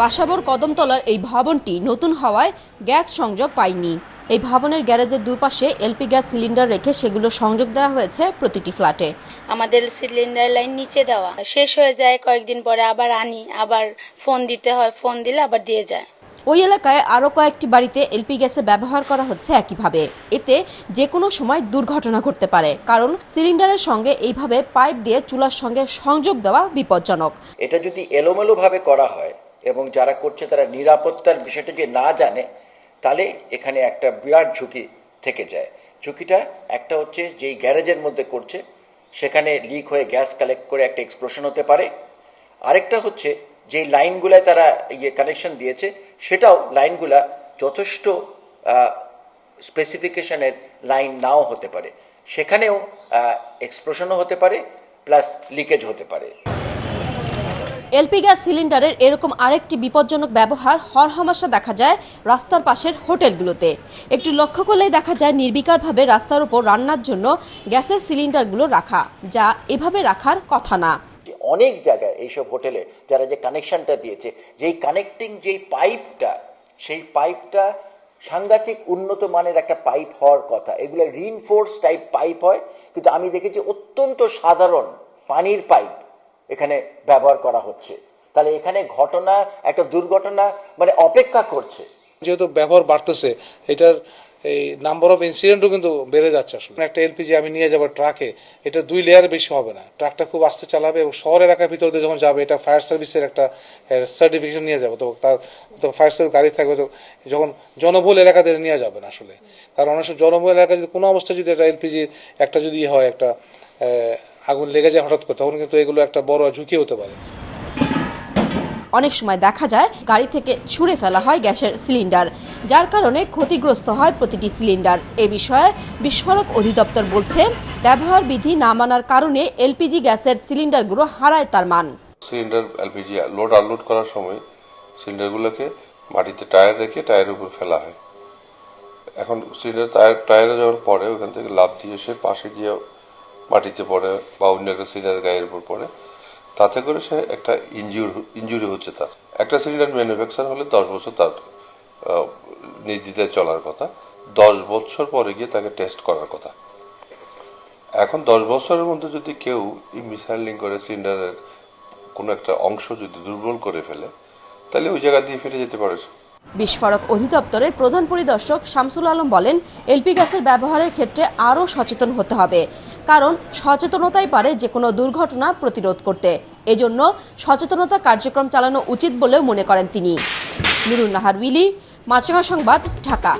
বাসাবর কদমতলার এই ভবনটি নতুন হওয়ায় গ্যাস সংযোগ পায়নি। এই ভবনের গ্যারেজের দুপাশে এলপি গ্যাস সিলিন্ডার রেখে সেগুলো সংযোগ দেওয়া হয়েছে প্রতিটি ফ্ল্যাটে। আমাদের সিলিন্ডার লাইন নিচে দেওয়া। শেষ হয়ে যায় কয়েকদিন পরে আবার আনি আবার ফোন দিতে হয় ফোন দিলে আবার দিয়ে যায়। ওই এলাকায় আরও কয়েকটি বাড়িতে এলপি গ্যাসে ব্যবহার করা হচ্ছে একইভাবে। এতে যে কোনো সময় দুর্ঘটনা ঘটতে পারে কারণ সিলিন্ডারের সঙ্গে এইভাবে পাইপ দিয়ে চুলার সঙ্গে সংযোগ দেওয়া বিপজ্জনক। এটা যদি এলোমেলোভাবে করা হয় এবং যারা করছে তারা নিরাপত্তার বিষয়টা যদি না জানে, তাহলে এখানে একটা বিরাট ঝুঁকি থেকে যায়। ঝুঁকিটা একটা হচ্ছে যেই গ্যারেজের মধ্যে করছে, সেখানে লিক হয়ে গ্যাস কালেক্ট করে একটা এক্সপ্লোশন হতে পারে। আরেকটা হচ্ছে যেই লাইনগুলায় তারা ইয়ে কানেকশন দিয়েছে, সেটাও লাইনগুলা যথেষ্ট স্পেসিফিকেশনের লাইন নাও হতে পারে। সেখানেও এক্সপ্লোশনও হতে পারে প্লাস লিকেজ হতে পারে। এলপি গ্যাস সিলিন্ডারের এরকম আরেকটি বিপজ্জনক ব্যবহার হরহামাশা দেখা যায় রাস্তার পাশের হোটেলগুলোতে। একটু লক্ষ্য করলেই দেখা যায় নির্বিকারভাবে রাস্তার উপর রান্নার জন্য গ্যাসের সিলিন্ডারগুলো রাখা, যা এভাবে রাখার কথা না। অনেক জায়গায় এইসব হোটেলে যারা যে কানেকশনটা দিয়েছে, যেই কানেক্টিং যেই পাইপটা, সেই পাইপটা সাংঘাতিক উন্নত মানের একটা পাইপ হওয়ার কথা। এগুলো রিনফোর্স টাইপ পাইপ হয়, কিন্তু আমি দেখেছি অত্যন্ত সাধারণ পানির পাইপ। এখানে ব্যবহার করা হচ্ছে। তাহলে এখানে ঘটনা, একটা দুর্ঘটনা মানে অপেক্ষা করছে। যেহেতু ব্যবহার বাড়তেছে, এটার এই নাম্বার অফ ইনসিডেন্টও কিন্তু বেড়ে যাচ্ছে আসলে। একটা এলপিজি আমি নিয়ে যাব ট্রাকে এটা দুই লেয়ার বেশি হবে না। ট্রাকটা খুব আস্তে চালাবে এবং শহর এলাকার ভিতর দিয়ে যখন যাবে, এটা ফায়ার সার্ভিসের একটা সার্টিফিকেশন নিয়ে যাবে। তো তার, তো ফায়ার সার্ভিস গাড়ি থাকবে, তো যখন জনবহুল এলাকাতে নিয়ে যাবে না আসলে। কারণ অনেক সময় জনবহুল এলাকায় যদি কোনো অবস্থায় যদি একটা এলপিজির একটা যদি হয়, একটা আগুন লেগে যায় হঠাৎ করে তখন কিন্তু এগুলো একটা বড় ঝুঁকি হতে পারে। অনেক সময় দেখা যায় গাড়ি থেকে ছুঁড়ে ফেলা হয় গ্যাসের সিলিন্ডার যার কারণে ক্ষতিগ্রস্ত হয় প্রতিটি সিলিন্ডার। এ বিষয়ে বিস্ফোরক অধিদপ্তর বলছে ব্যবহার বিধি না মানার কারণে এলপিজি গ্যাসের সিলিন্ডারগুলো হারায় তার মান। সিলিন্ডার এলপিজি লোড আনলোড করার সময় সিলিন্ডারগুলোকে মাটিতে টায়ার রেখে টায়ারের উপর ফেলা হয়। এখন সিলিন্ডার টায়ার টায়ারে যখন পড়ে ওখান থেকে লাভ দিয়ে সে পাশে গিয়ে মাটিতে পড়ে বা অন্য একটা সিলিন্ডার গায়ের উপর পড়ে, তাতে করে সে একটা ইনজিউর ইনজুরি হচ্ছে তার। একটা সিলিন্ডার ম্যানুফ্যাকচার হলে দশ বছর তার নির্দ্বিধায় চলার কথা, দশ বছর পরে গিয়ে তাকে টেস্ট করার কথা। এখন দশ বছরের মধ্যে যদি কেউ মিসাইলিং করে সিলিন্ডারের কোনো একটা অংশ যদি দুর্বল করে ফেলে, তাহলে ওই জায়গা দিয়ে ফিরে যেতে পারে। বিস্ফোরক অধিদপ্তরের প্রধান পরিদর্শক শামসুল আলম বলেন, এলপি গ্যাসের ব্যবহারের ক্ষেত্রে আরও সচেতন হতে হবে। কারণ সচেতনতাই পারে যে কোনো দুর্ঘটনা প্রতিরোধ করতে। এজন্য সচেতনতা কার্যক্রম চালানো উচিত বলেও মনে করেন তিনি। নুরুন নাহার উইলি, মাছরাঙা সংবাদ, ঢাকা।